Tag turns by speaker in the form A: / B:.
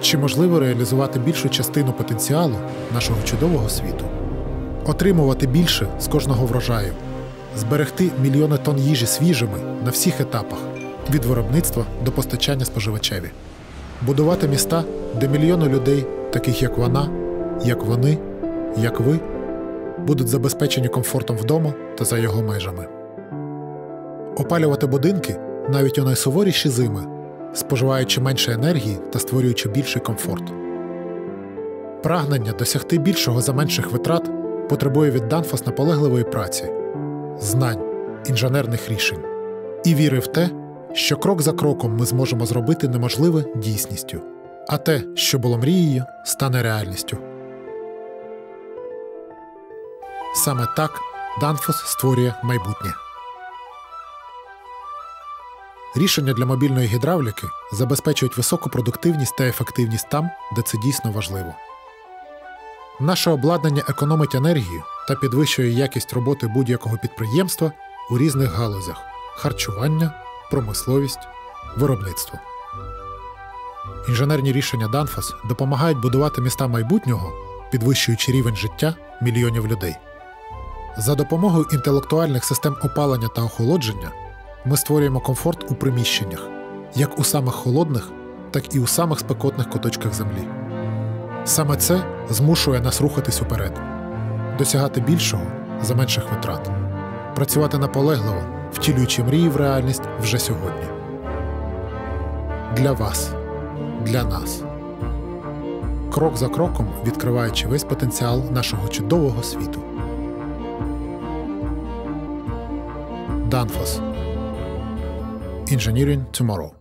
A: Чи можливо реалізувати більшу частину потенціалу нашого чудового світу? Отримувати більше з кожного врожаю, зберегти мільйони тонн їжі свіжими на всіх етапах від виробництва до постачання споживачеві, будувати міста, де мільйони людей, таких як вона, як вони, як ви, будуть забезпечені комфортом вдома та за його межами. Опалювати будинки навіть у найсуворіші зими, споживаючи менше енергії та створюючи більший комфорт. Прагнення досягти більшого за менших витрат потребує від Данфос наполегливої праці, знань, інженерних рішень і віри в те, що крок за кроком ми зможемо зробити неможливе дійсністю, а те, що було мрією, стане реальністю. Саме так Данфос створює майбутнє. Рішення для мобільної гідравліки забезпечують високу продуктивність та ефективність там, де це дійсно важливо. Наше обладнання економить енергію та підвищує якість роботи будь-якого підприємства у різних галузях харчування, промисловість, виробництво. Інженерні рішення Данфос допомагають будувати міста майбутнього, підвищуючи рівень життя мільйонів людей. За допомогою інтелектуальних систем опалення та охолодження ми створюємо комфорт у приміщеннях, як у самих холодних, так і у самих спекотних куточках землі. Саме це змушує нас рухатись уперед, досягати більшого за менших витрат, працювати наполегливо, втілюючи мрії в реальність вже сьогодні. Для вас, для нас. Крок за кроком відкриваючи весь потенціал нашого чудового світу. Danfoss. Engineering Tomorrow.